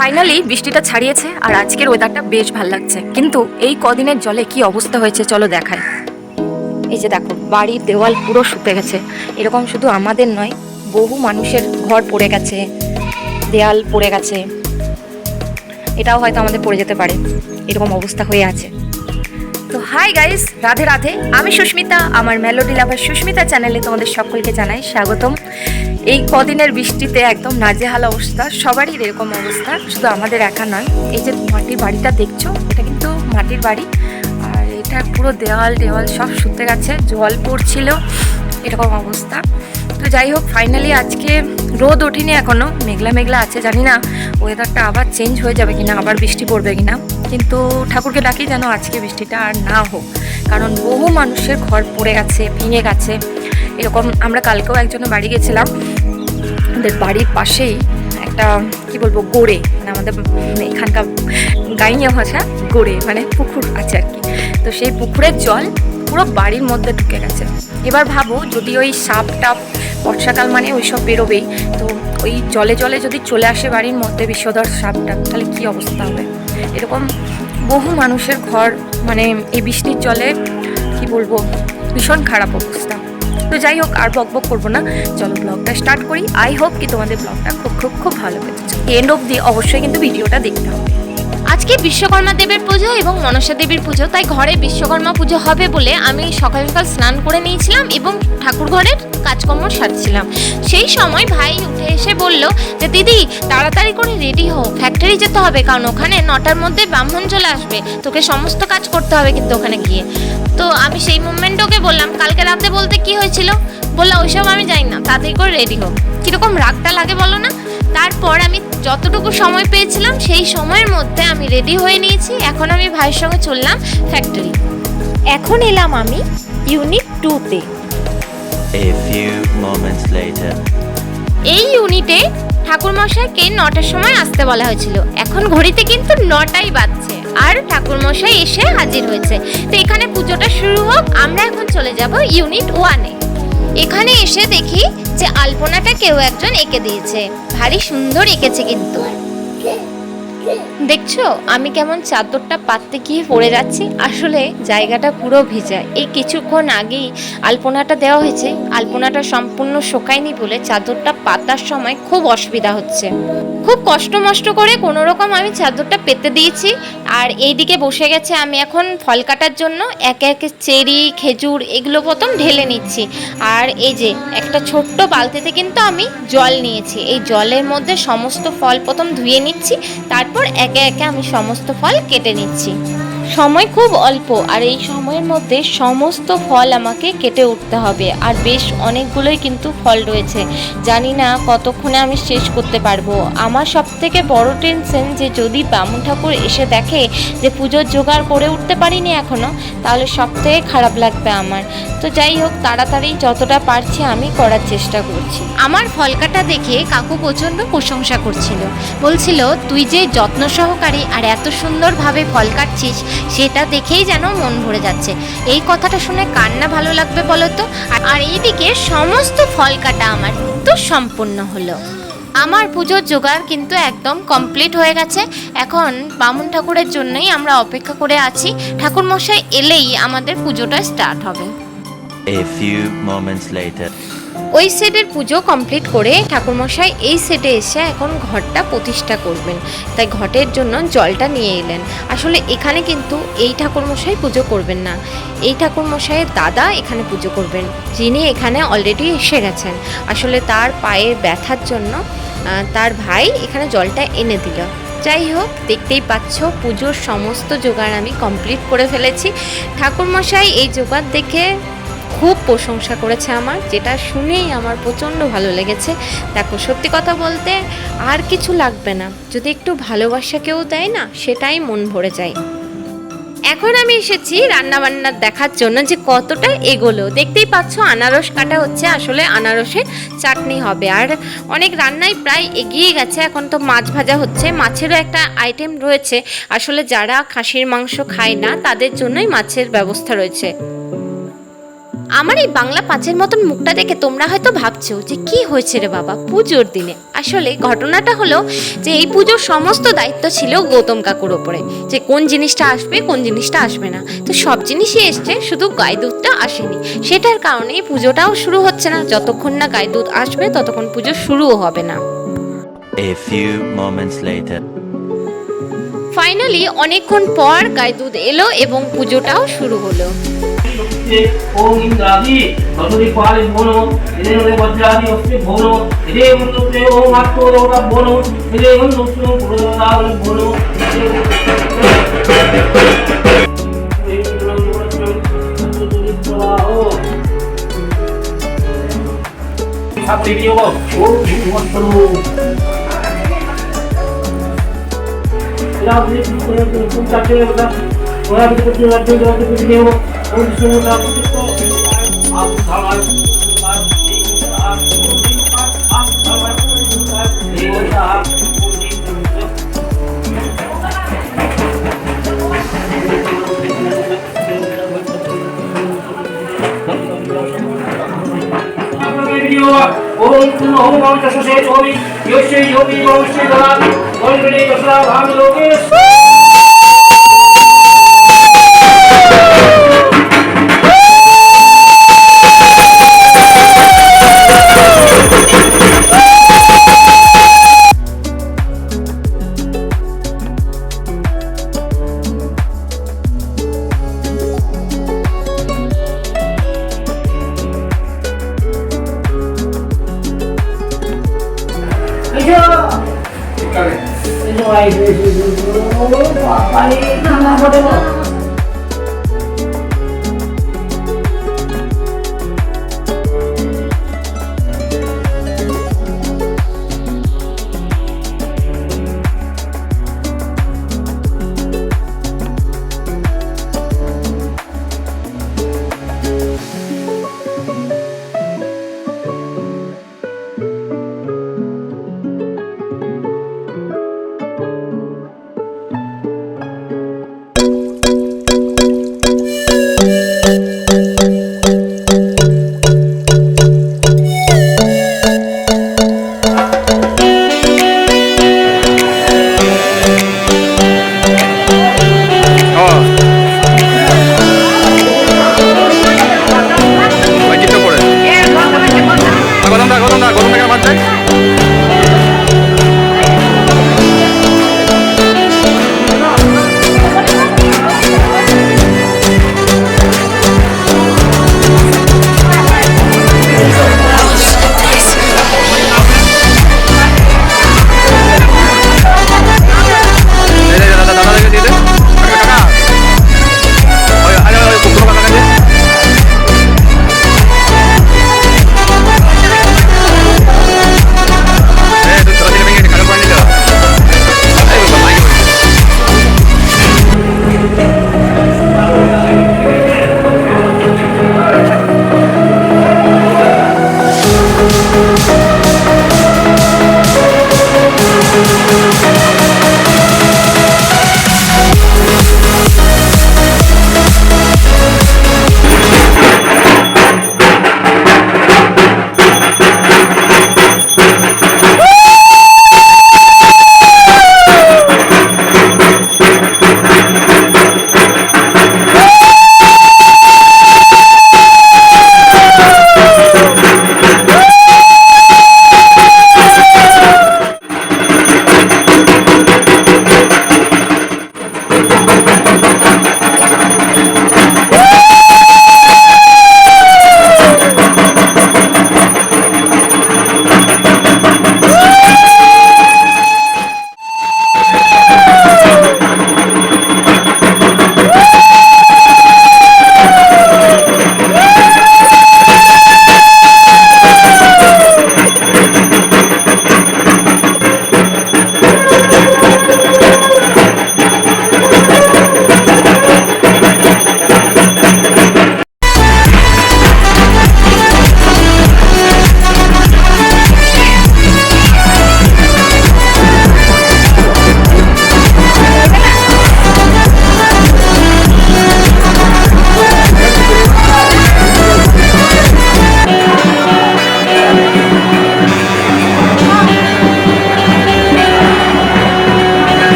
Finally বৃষ্টিটা ছাড়িয়েছে আর আজকের ওয়েদারটা বেশ ভালো লাগছে। কিন্তু এই কদিনের জলে কি অবস্থা হয়েছে চলো দেখায় এই যে দেখো বাড়ির দেওয়াল পুরো শুকে গেছে। এরকম শুধু আমাদের নয়, বহু মানুষের ঘর পড়ে গেছে, দেয়াল পড়ে গেছে। এটাও হয়তো আমাদের পড়ে যেতে পারে। এরকম অবস্থা হয়ে আছে। Hi guys Radhe Radhe. আমি সুস্মিতা, আমার মেলোডি লাভার সুস্মিতা চ্যানেলে তোমাদের সকলকে জানাই স্বাগতম। এই কদিনের বৃষ্টিতে একদম নাজেহাল অবস্থা, সবারই এরকম অবস্থা, শুধু আমাদের একা নয়। এই যে মাটির বাড়িটা দেখছ, এটা কিন্তু মাটির বাড়ি। আর এটা পুরো দেওয়াল দেওয়াল সব শুতে গেছে, জল পড়ছিল, এরকম অবস্থা। তো যাই হোক ফাইনালি আজকে রোদ ওঠেনি এখনও মেঘলা মেঘলা আছে, জানি না ওয়েদারটা আবার চেঞ্জ হয়ে যাবে কিনা, আবার বৃষ্টি পড়বে কিনা। কিন্তু ঠাকুরকে ডাকি যেন আজকে বৃষ্টিটা আর না হোক, কারণ বহু মানুষের ঘর পড়ে গেছে, ভেঙে গেছে। এরকম আমরা কালকেও একজনের বাড়ি গেছিলাম, আমাদের বাড়ির পাশেই একটা, কি বলব, গোড়ে মানে আমাদের এখানকার গাইনিয়া ভাষা, গোড়ে মানে পুকুর আছে আর কি। তো সেই পুকুরের জল পুরো বাড়ির মধ্যে ঢুকে গেছে। এবার ভাবো যদি ওই সাপ টাপ বর্ষাকাল মানে ওই সব বেরোবেই। তো ওই জলে জলে যদি চলে আসে বাড়ির মধ্যে বিষধর সাপটা, তাহলে কী অবস্থা হবে? এরকম বহু মানুষের ঘর মানে এই বৃষ্টির জলে, কি বলব, ভীষণ খারাপ অবস্থা। তো যাই হোক, আর বক বক করব না। চলো ব্লগটা স্টার্ট করি। আই হোপ কি তোমাদের ব্লগটা খুব খুব খুব ভালো পেয়েছে এন্ড অব্দি অবশ্যই কিন্তু ভিডিওটা দেখতে হবে। আজকে বিশ্বকর্মা দেবের পুজো এবং মনসা দেবীর পুজো, তাই ঘরে বিশ্বকর্মা পুজো হবে বলে আমি সকাল সকাল স্নান করে নিয়েছিলাম এবং ঠাকুর ঘরের কাজকর্ম সারছিলাম। সেই সময় ভাই উঠে এসে বলল যে, দিদি, তাড়াতাড়ি করে রেডি হও ফ্যাক্টরি যেতে হবে, কারণ ওখানে নটার মধ্যে ব্রাহ্মণ চলে আসবে, তোকে সমস্ত কাজ করতে হবে কিন্তু ওখানে গিয়ে। তো আমি সেই মুভমেন্টে ওকে বললাম, কালকে রাতে বলতে কি হয়েছিল? বললাম, ওইসব আমি জানি না, তাড়াতাড়ি করে রেডি হোক কীরকম রাগটা লাগে বলো না? তারপর আমি যতটুকু সময় পেয়েছিলাম সেই সময়ের মধ্যে আমি রেডি হয়ে নিয়েছি। এখন আমি ভাইয়ের সঙ্গে চললাম ফ্যাক্টরি এখন এলাম আমি ইউনিট টুতে. এই ইউনিটে ঠাকুরমশাইকে নটার সময় আসতে বলা হয়েছিল। এখন ঘড়িতে কিন্তু নটাই বাজছে আর ঠাকুরমশাই এসে হাজির হয়েছে। তো এখানে পুজোটা শুরু হোক আমরা এখন চলে যাব ইউনিট ওয়ানে এখানে এসে দেখি যে আলপনাটা কেউ একজন এঁকে দিয়েছে। ভারী সুন্দর এঁকেছে কিন্তু। দেখছ, আমি কেমন চাদরটা পাততে গিয়ে পড়ে যাচ্ছি? আসলে জায়গাটা পুরো ভেজা। এই কিছুক্ষণ আগেই আলপনাটা দেওয়া হয়েছে। আলপনাটা সম্পূর্ণ শোকায়নি বলে চাদরটা পাতার সময় খুব অসুবিধা হচ্ছে। খুব কষ্ট মষ্ট করে কোনো রকম আমি চাদরটা পেতে দিয়েছি। আর এই দিকে বসে গেছে আমি এখন ফল কাটার জন্য। একে একে চেরি, খেজুর এগুলো প্রথম ঢেলে নিচ্ছি। আর এই যে একটা ছোট্ট বালতিতে কিন্তু আমি জল নিয়েছি। এই জলের মধ্যে সমস্ত ফল প্রথম ধুয়ে নিচ্ছি। তারপর একে একে আমি সমস্ত ফল কেটে নিচ্ছি। সময় খুব অল্প, আর এই সময়ের মধ্যে সমস্ত ফল আমাকে কেটে উঠতে হবে। আর বেশ অনেকগুলোই কিন্তু ফল রয়েছে। জানি না কতক্ষণে আমি শেষ করতে পারব। আমার সব থেকে বড় টেনশন যে যদি বামুন ঠাকুর এসে দেখে যে পুজোর জোগাড় করে উঠতে পারিনি এখনও, তাহলে সব থেকে খারাপ লাগবে আমার। তো যাই হোক, তাড়াতাড়ি যতটা পারছি আমি করার চেষ্টা করছি। আমার ফল কাটা দেখে কাকু প্রচণ্ড প্রশংসা করছিল। বলছিল, তুই যে যত্ন সহকারে আর এত সুন্দরভাবে ফল কাটছিস সেটা দেখেই যেন মন ভরে যাচ্ছে। এই কথাটা শুনে কার না ভালো লাগবে বলো তো আর এইদিকে সমস্ত ফল কাটা আমার তো সম্পূর্ণ হলো। আমার পুজোর জোগাড় কিন্তু একদম কমপ্লিট হয়ে গেছে। এখন বামুন ঠাকুরের জন্যই আমরা অপেক্ষা করে আছি। ঠাকুর মশাই এলেই আমাদের পুজোটা স্টার্ট হবে। A few moments later. ওই সেটের পুজো কমপ্লিট করে ঠাকুরমশাই এই সেটে এসে এখন ঘরটা প্রতিষ্ঠা করবেন। তাই ঘটের জন্য জলটা নিয়ে এলেন। আসলে এখানে কিন্তু এই ঠাকুরমশাই পুজো করবেন না। এই ঠাকুরমশাইয়ের দাদা এখানে পুজো করবেন। যিনি এখানে অলরেডি এসে গেছেন। আসলে তার পায়ের ব্যথার জন্য তার ভাই এখানে জলটা এনে দিল। যাই হোক, দেখতেই পাচ্ছ পুজোর সমস্ত জোগাড় আমি কমপ্লিট করে ফেলেছি। ঠাকুরমশাই এই জোগাড় দেখে খুব প্রশংসা করেছে আমার, যেটা শুনেই আমার প্রচণ্ড ভালো লেগেছে। দেখো, সত্যি কথা বলতে আর কিছু লাগবে না। যদি একটু ভালোবাসা কেউ দেয় না, সেটাই মন ভরে যায়। এখন আমি এসেছি রান্না বান্নার দেখার জন্য যে কতটা এগোলো। দেখতেই পাচ্ছ, আনারস কাটা হচ্ছে, আসলে আনারসে চাটনি হবে। আর অনেক রান্নাই প্রায় এগিয়ে গেছে, এখন তো মাছ ভাজা হচ্ছে। মাছেরও একটা আইটেম রয়েছে। আসলে যারা খাসির মাংস খায় না, তাদের জন্যই মাছের ব্যবস্থা রয়েছে। আমার এই বাংলা পাঁচের মতন মুখটা দেখে তোমরা হয়তো ভাবছ যে কি হয়েছে রে বাবা পুজোর দিনে। আসলে ঘটনাটা হলো যে এই পুজোর সমস্ত দায়িত্ব ছিল গৌতম কাকুর ওপরে যে কোন জিনিসটা আসবে কোন জিনিসটা আসবে না। তো সব জিনিসই এসছে শুধু গায়ে দুধটা আসেনি। সেটার কারণে পুজোটাও শুরু হচ্ছে না। যতক্ষণ না গায়ে দুধ আসবে ততক্ষণ পুজো শুরুও হবে না। A few moments later. Finally অনেকক্ষণ পর গায়ে দুধ এলো এবং পুজোটাও শুরু হলো। से ओम इंद्रादि मधुरिपाल भो नमो हृदय वज्रादि अस्ते भो नमो हृदय से ओम आत्मोदा भो नमो हृदय मंत्रो गुरुदावन भो नमो आप वीडियो को ओम मंत्रो आप देख सकते हैं तुम चाहते हो बता और आप कुछ नहीं जानते हो तो कुछ नहीं हो ओम तुम ओम वंश सुषेत ओमि योश्य योगी वंश्य गला वंशने दशरा भाग लोकेश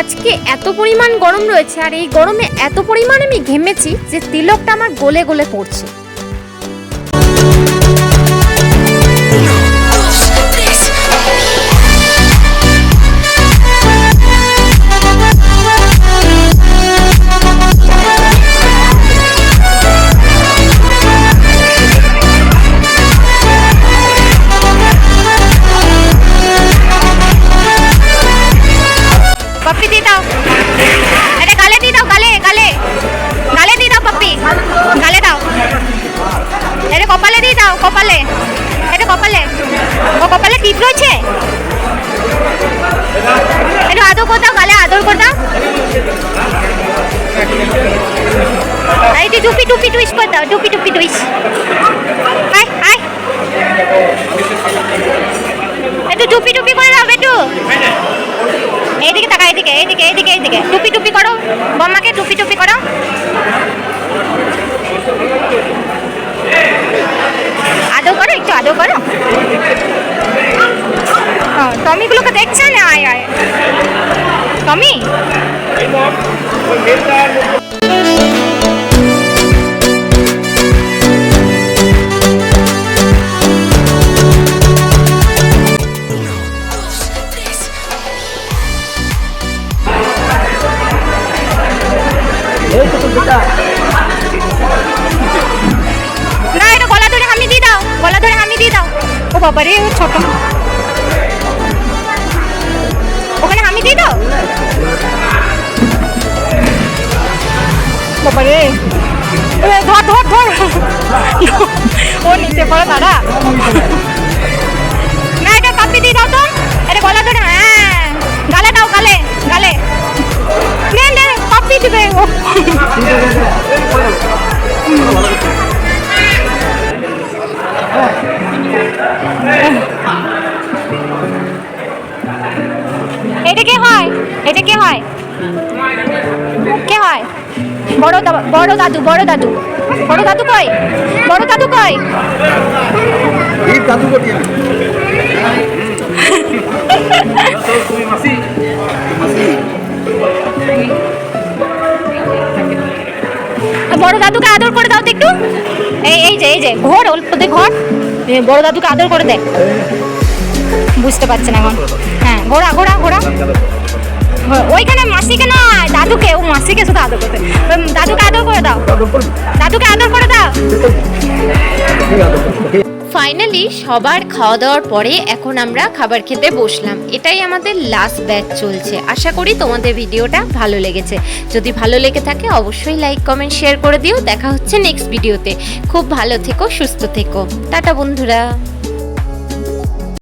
আজকে এত পরিমাণ গরম রয়েছে আর এই গরমে এত পরিমাণ আমি ঘেমেছি যে তিলকটা আমার গলে গলে পড়ছে। দিয়ে দাও। এটা গালে দিয়ে দাও, গালে গালে। গালে দিয়ে দাও পপ্পি। গালে দাও। এটা কপালে দিয়ে দাও, কপালে। এটা কপালে। ও কপালে টিপ রয়েছে? একটু আদর করে দাও, গালে আদর করে দাও। আর টুপি টুপি টুইস করে টুপি টুপি টুইস আয় আয়। একটু টুপি টুপি করে দাও একটু এইদিকে তাকা এইদিকে এইদিকে এইদিকে এইদিকে। টুপি টুপি করো, বম্মাকে টুপি টুপি করো। আদৌ করো, একটু আদৌ করো। টমিগুলোকে দেখছে না? আয় আয়। টমি? ও বাবা ছোট। ওখানে হামি দিয়ে দাও। বাবা ধর ধর ধর। ও নিতে পারো দাদা না, এটা কাপি দিয়ে দাও তো। এটা গলা ধরে হ্যাঁ। গালে দাও, গালে গালে। কাপি দিবে এটা কে হয়? কে হয়? বড় বড় দাদু বড় দাদু। বড় দাদু কই? বড় দাদু কই? তুমি মাসি বড় দাদুকে আদর করে দাও তো একটু। এই এই যে এই যে ঘর অল্প দে ঘর। বড় দাদুকে আদর করে দে। বুঝতে পারছে না এখন। হ্যাঁ ঘোড়া ঘোড়া ঘোড়া। ওইখানে মাসিকে না, দাদুকে, ও মাসিকে শুধু আদর করতে। দাদুকে আদর করে দাও। দাদুকে আদর করে দাও। ফাইনালি সবার খাওয়া দাওয়ার পরে এখন আমরা খাবার খেতে বসলাম। এটাই আমাদের লাস্ট ব্যাচ চলছে। আশা করি তোমাদের ভিডিওটা ভালো লেগেছে। যদি ভালো লেগে থাকে, অবশ্যই লাইক কমেন্ট শেয়ার করে দিও। দেখা হচ্ছে নেক্সট ভিডিওতে খুব ভালো থেকো, সুস্থ থেকো। টাটা বন্ধুরা।